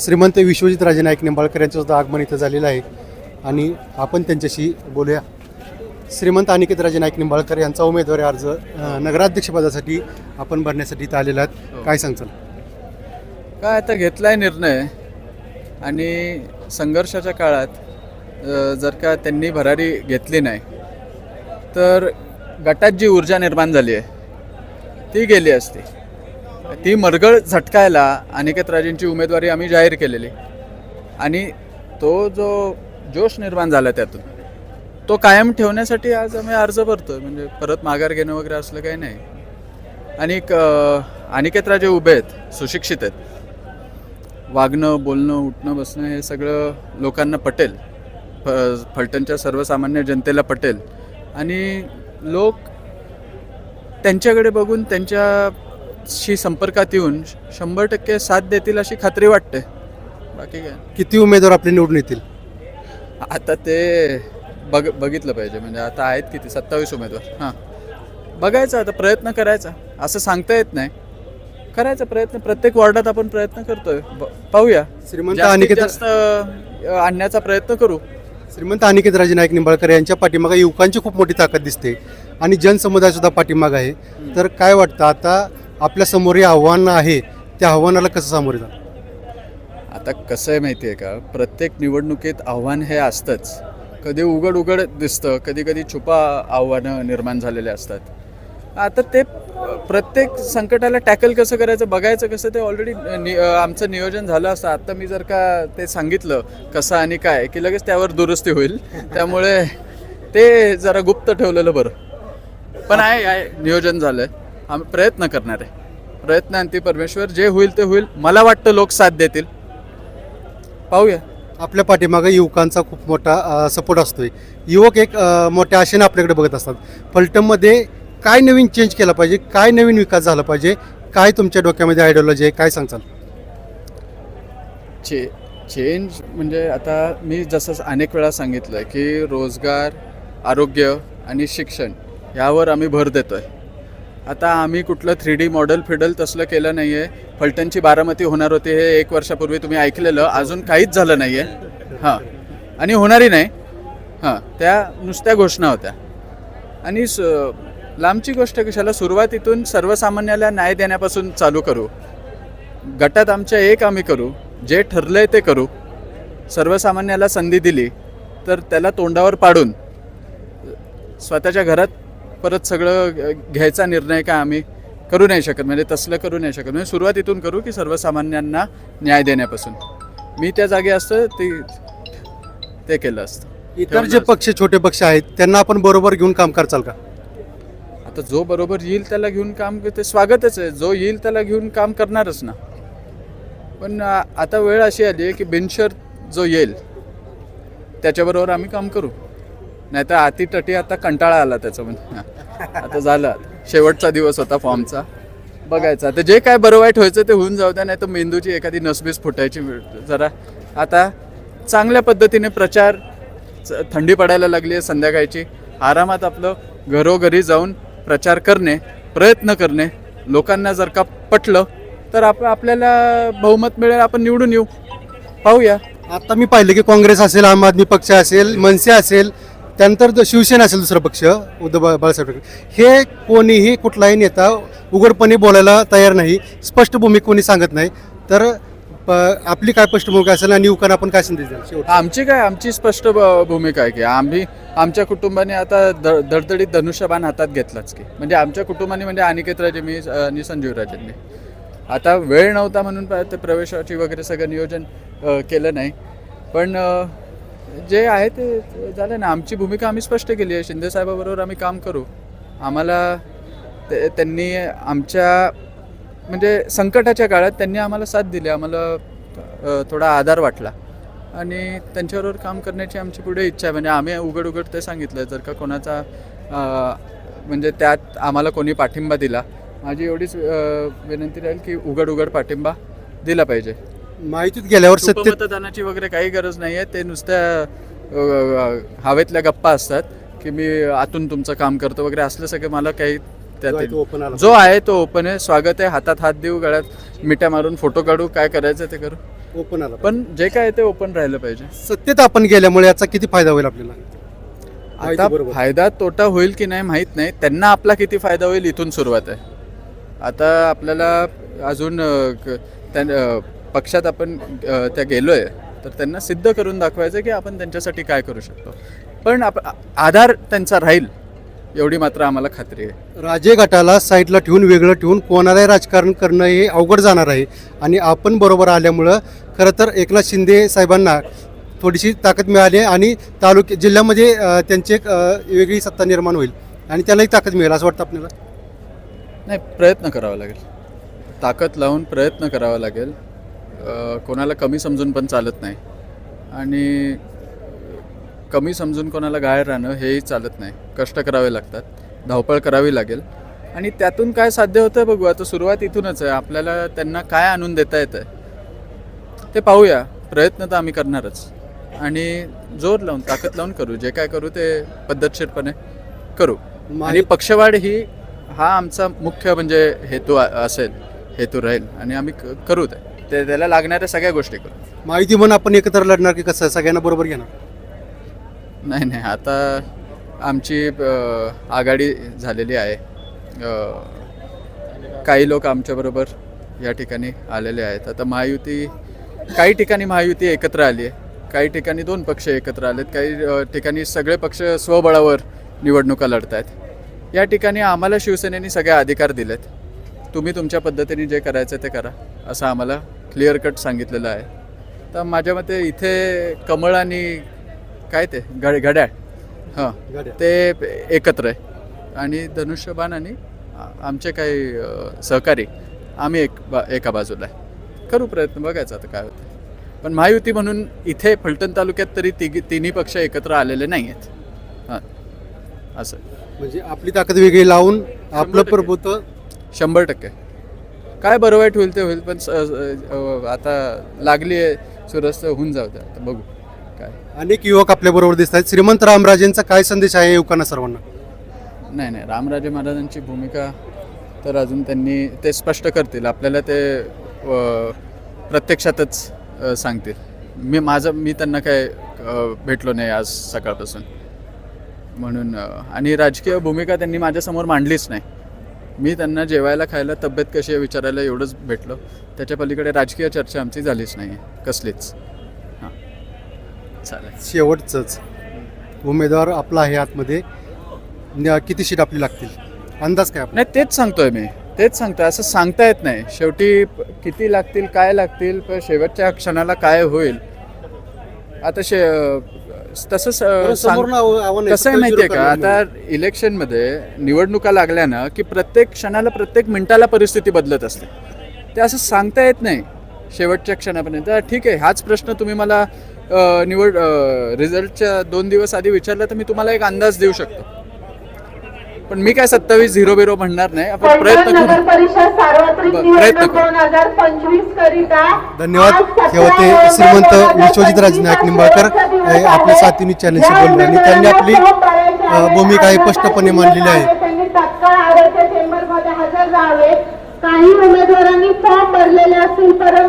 श्रीमंत विश्वजित राजे नाईक निंबाळकर यांचं सुद्धा आगमन इथं झालेलं आहे. आणि आपण त्यांच्याशी बोलूया. श्रीमंत अनिकेत राजे नाईक निंबाळकर यांचा उमेदवारी अर्ज नगराध्यक्षपदासाठी आपण भरण्यासाठी इथं आलेला आहेत. काय सांगचाल काय आता घेतलाय निर्णय. आणि संघर्षाच्या काळात जर का त्यांनी भरारी घेतली नाही तर गटात जी ऊर्जा निर्माण झाली आहे ती गेली असती. ती मरगळ झटकायला अनिकेत राजेंची उमेदवारी आम्ही जाहीर केलेली. आणि तो जो जोश निर्माण झाला त्यातून तो कायम ठेवण्यासाठी आज आम्ही अर्ज भरतो म्हणजे परत माघार घेणं वगैरे असलं काही नाही. आणि एक, अनिकेत राजे उभे आहेत सुशिक्षित आहेत. वागणं बोलणं उठणं बसणं हे सगळं लोकांना पटेल. फ फलटणच्या सर्वसामान्य जनतेला पटेल. आणि लोक त्यांच्याकडे बघून त्यांच्या त्यांच्याशी संपर्कात येऊन शंभर टक्के साथ देतील अशी खात्री वाटते. बाकी काय? किती उमेदवार आपले निवडून येतील? आता ते बघ बघितलं पाहिजे. म्हणजे आता आहेत किती? सत्तावीस उमेदवार. हां. बघायचं आता प्रयत्न करायचा. असं सांगता येत नाही. करायचा प्रयत्न प्रत्येक वॉर्डात आपण प्रयत्न करतोय. ब- पाहूया. श्रीमंत जास्तीत अनिकेत जास्त अ, आणण्याचा प्रयत्न करू. श्रीमंत अनिकेत राजे नाईक निंबाळकर यांच्या पाठीमागे युवकांची खूप मोठी ताकद दिसते. आणि जनसमुदाय सुद्धा पाठीमाग आहे. तर काय वाटतं? आता आपल्यासमोर हे आव्हान आहे त्या आव्हानाला कसं सामोरे जा आता कसं आहे माहिती आहे का? प्रत्येक निवडणुकीत आव्हान हे असतंच. कधी उघड उघड दिसतं कधी कधी छुपा आव्हानं निर्माण झालेले असतात. आता ते प्रत्येक संकटाला टॅकल कसं करायचं बघायचं कसं ते ऑलरेडी नि आमचं नियोजन झालं असतं. आत्ता मी जर का ते सांगितलं कसं आणि काय की लगेच त्यावर दुरुस्ती होईल. त्यामुळे ते जरा गुप्त ठेवलेलं बरं. पण आहे आहे नियोजन झालं आहे आम्ही प्रयत्न करणार आहे. प्रयत्न अंती परमेश्वर जे होईल ते होईल. मला वाटतं लोक साथ देतील. पाहूया. आपल्या पाठीमागे युवकांचा खूप मोठा सपोर्ट असतोय. युवक एक मोठ्या आशेने आपल्याकडे बघत असतात. फलटणमध्ये काय नवीन चेंज केला पाहिजे? काय नवीन विकास झाला पाहिजे? काय तुमच्या डोक्यामध्ये आयडिओलॉजी आहे? काय सांगचाल चे चेंज म्हणजे आता मी जसं अनेक वेळा सांगितलं की रोजगार आरोग्य आणि शिक्षण यावर आम्ही भर देतो आहे आता आम्ही कुठलं थ्री डी मॉडेल फिडल तसलं केलं नाही आहे फलटणची बारामती होणार होती हे एक वर्षापूर्वी तुम्ही ऐकलेलं. अजून काहीच झालं नाही आहे हां. आणि होणारही नाही. हां. त्या नुसत्या घोषणा होत्या. आणि स लांबची गोष्ट कशाला? सुरुवातीतून सर्वसामान्याला न्याय देण्यापासून चालू करू. गटात आमच्या एक आम्ही करू. जे ठरलंय ते करू. सर्वसामान्याला संधी दिली तर त्याला तोंडावर पाडून स्वतःच्या घरात परत सगळं घ्यायचा निर्णय का आम्ही करू नाही शकत म्हणजे तसलं करू नाही शकत. म्हणजे सुरुवातीतून करू की सर्वसामान्यांना न्याय देण्यापासून. मी त्या जागी असतं ते ते केलं असतं. इतर जे पक्ष छोटे पक्ष आहेत त्यांना आपण बरोबर घेऊन काम करचाल का? आता जो बरोबर येईल त्याला घेऊन काम ते स्वागतच आहे. जो येईल त्याला घेऊन काम करणारच ना. पण आता वेळ अशी आली आहे की बिनशर जो येईल त्याच्याबरोबर आम्ही काम करू. नाही तर आता कंटाळा आला त्याचं म्हणजे आता झालं. शेवटचा दिवस होता फॉर्मचा. बघायचा. आता जे काय बरं वाईट व्हायचं ते होऊन जाऊ द्या नाही तर मेंदूची एखादी नसबीस फुटायची जरा. आता चांगल्या पद्धतीने प्रचार च- थंडी पडायला लागली आहे संध्याकाळची. आरामात आपलं घरोघरी जाऊन प्रचार करणे प्रयत्न करणे. लोकांना जर का पटलं तर आप आपल्याला बहुमत मिळेल. आपण निवडून येऊ. पाहूया. आता मी पाहिलं की काँग्रेस असेल आम आदमी पक्ष असेल मनसे असेल त्यानंतर जो शिवसेना असेल दुसरा पक्ष उद्धव बा- बाळासाहेब ठाकरे हे कोणीही कुठलाही नेता उघडपणे बोलायला तयार नाही स्पष्ट भूमिका कोणी सांगत नाही. तर प- आपली काय स्पष्ट भूमिका असेल आणि युवकांना आपण काय संदेश द्याल आमची काय आमची स्पष्ट ब- भूमिका आहे की आम्ही आमच्या कुटुंबाने आता द धडधडीत धनुष्यबाण हातात घेतलाच की. म्हणजे आमच्या कुटुंबाने म्हणजे अनिकेत राजेंनी मी आणि संजीव राजेंनी आता वेळ नव्हता म्हणून प- ते प्रवेशाची वगैरे सगळं नियोजन अ, केलं नाही. पण अ, जे आहे ते झालं ना. आमची भूमिका आम्ही स्पष्ट केली आहे. शिंदेसाहेबाबरोबर आम्ही काम करू. आम्हाला ते त्यांनी आमच्या म्हणजे संकटाच्या काळात त्यांनी आम्हाला साथ दिली. आम्हाला थोडा आधार वाटला. आणि त्यांच्याबरोबर काम करण्याची आमची पुढे इच्छा आहे. म्हणजे आम्ही उघड उघड ते सांगितलं. जर का कोणाचा म्हणजे त्यात आम्हाला कोणी पाठिंबा दिला माझी एवढीच विनंती राहील की उघड उघड पाठिंबा दिला पाहिजे. माहितीत गेल्यावर सत्य मतदानाची वगैरे काही गरज नाही आहे. ते नुसत्या हवेतल्या गप्पा असतात की मी आतून तुमचं काम करतो वगैरे असलं सगळं मला काही त्यात जो आहे तो open आला. जो आहे तो ओपन आहे. स्वागत आहे. हातात हात देऊ गळ्यात मिठ्या मारून फोटो काढू. काय करायचं ते करू. ओपन आला पण जे काय ते ओपन राहिलं पाहिजे. सत्तेत आपण गेल्यामुळे याचा किती फायदा होईल आपल्याला? आता. फायदा तोटा होईल की नाही माहीत नाही. त्यांना आपला किती फायदा होईल इथून सुरुवात आहे. आता आपल्याला अजून त्या पक्षात आपण त्या गेलोय तर त्यांना सिद्ध करून दाखवायचं की आपण त्यांच्यासाठी काय करू शकतो. पण आप आधार त्यांचा राहील एवढी मात्र आम्हाला खात्री आहे. राजे गटाला साईडला ठेवून वेगळं ठेवून कोणालाही राजकारण करणं हे अवघड जाणार आहे आणि आपण बरोबर आल्यामुळं खरं तर एकनाथ शिंदे साहेबांना थोडीशी ताकद मिळाली आहे आणि तालुक्या जिल्ह्यामध्ये त्यांची एक वेगळी सत्ता निर्माण होईल आणि त्यालाही ताकद मिळेल असं वाटतं आपल्याला? नाही प्रयत्न करावा लागेल. ताकद लावून प्रयत्न करावा लागेल. कोणाला कमी समजून पण चालत नाही. आणि कमी समजून कोणाला गायर राहणं हेही चालत नाही. कष्ट करावे लागतात. धावपळ करावी लागेल. आणि त्यातून काय साध्य होतं बघू. आता सुरुवात इथूनच आहे. आपल्याला त्यांना काय आणून देता येतं ते पाहूया. प्रयत्न तर आम्ही करणारच. आणि जोर लावून ताकद लावून करू. जे काय करू ते पद्धतशीरपणे करू. आणि पक्षवाढ ही हा आमचा मुख्य म्हणजे हेतू असेल हेतू राहील. आणि आम्ही करू ते. ते त्याला लागणाऱ्या सगळ्या गोष्टी करू माहिती म्हणून आपण एकत्र लढणार की कसं? सगळ्यांना बरोबर घेणार? नाही नाही. आता आमची अ, आघाडी झालेली आहे. अ, काही लोक आमच्याबरोबर या ठिकाणी आलेले आहेत. आता महायुती काही ठिकाणी महायुती एकत्र आली आहे. काही ठिकाणी दोन पक्ष एकत्र आलेत. काही अ, ठिकाणी सगळे पक्ष स्वबळावर निवडणुका लढत आहेत या ठिकाणी आम्हाला शिवसेनेने सगळे अधिकार दिलेत. तुम्ही तुमच्या पद्धतीने जे करायचं ते करा. असं आम्हाला क्लिअर कट सांगितलेलं आहे. तर माझ्या मते इथे कमळ आणि काय ते? घड घड्याळ. हां. ते एकत्र आहे. आणि धनुष्यबाण आणि आमचे काही सहकारी आम्ही एक बा एका बाजूला आहे. करू प्रयत्न बघायचा आता काय होतं पण महायुती म्हणून इथे फलटण तालुक्यात तरी तिघी तिन्ही पक्ष एकत्र आलेले नाही आहेत हां. असं. म्हणजे आपली ताकद वेगळी लावून आपलं. प्रभुत्व शंभर टक्के. काय बरं वाईट होईल ते होईल पण स- अ, आता लागली आहे सुरस्त होऊन जाऊ द्या. आता बघू काय. अनेक युवक आपल्या बरोबर दिसत आहेत. श्रीमंत रामराजेंचा काय संदेश आहे युवकांना सर्वांना? नाही नाही रामराजे महाराजांची भूमिका तर अजून त्यांनी ते स्पष्ट करतील. आपल्याला ते अ, प्रत्यक्षातच अ, सांगतील. मी माझं मी त्यांना काय अ, भेटलो नाही आज सकाळपासून. म्हणून अ, आणि राजकीय भूमिका त्यांनी माझ्यासमोर मांडलीच नाही. मी त्यांना जेवायला खायला तब्येत कशी आहे विचारायला एवढंच भेटलो. त्याच्या पलीकडे राजकीय चर्चा आमची झालीच नाही आहे कसलीच. हां. चालेल. शेवटचंच. उमेदवार आपला आहे आतमध्ये. न- किती सीट आपली लागतील? अंदाज काय आपला? नाही तेच सांगतोय मी. तेच सांगतोय. असं सांगता येत नाही. शेवटी प- किती लागतील काय लागतील पण शेवटच्या क्षणाला काय होईल? आता शे तसं स- सांग- समोरनं आव- आव्हान. कसं आहे माहितीये का? आता इलेक्शनमध्ये निवडणुका लागल्या ना की प्रत्येक क्षणाला प्रत्येक मिनिटाला परिस्थिती बदलत असते. ते असं सांगता येत नाही शेवटच्या क्षणापर्यंत. ठीक आहे हाच प्रश्न तुम्ही मला निवड रिझल्टच्या दोन दिवस आधी विचारला तर मी तुम्हाला एक अंदाज देऊ शकतो. पण मी काय सत्तावीस झिरो बिरो म्हणणार नाही. आपण प्रयत्न करू. परिषद सार्वत्रिक ब- प्रयत्न निवडणूक करू. धन्यवाद. हे नोव्हेंबर श्रीमंत दोन हजार विश्वजित राज पंचवीस नाईक निंबाळकर. हा आपल्या. साथीने चॅनलशी या बोलले आणि त्यांनी आपली अ, भूमिका ही स्पष्टपणे मांडलेली आहे. त्यांनी तत्काळ आरोग्य चेंबरमध्ये हजर राहावे. काही उमेदवारांनी फॉर्म भरलेले असतील परंतु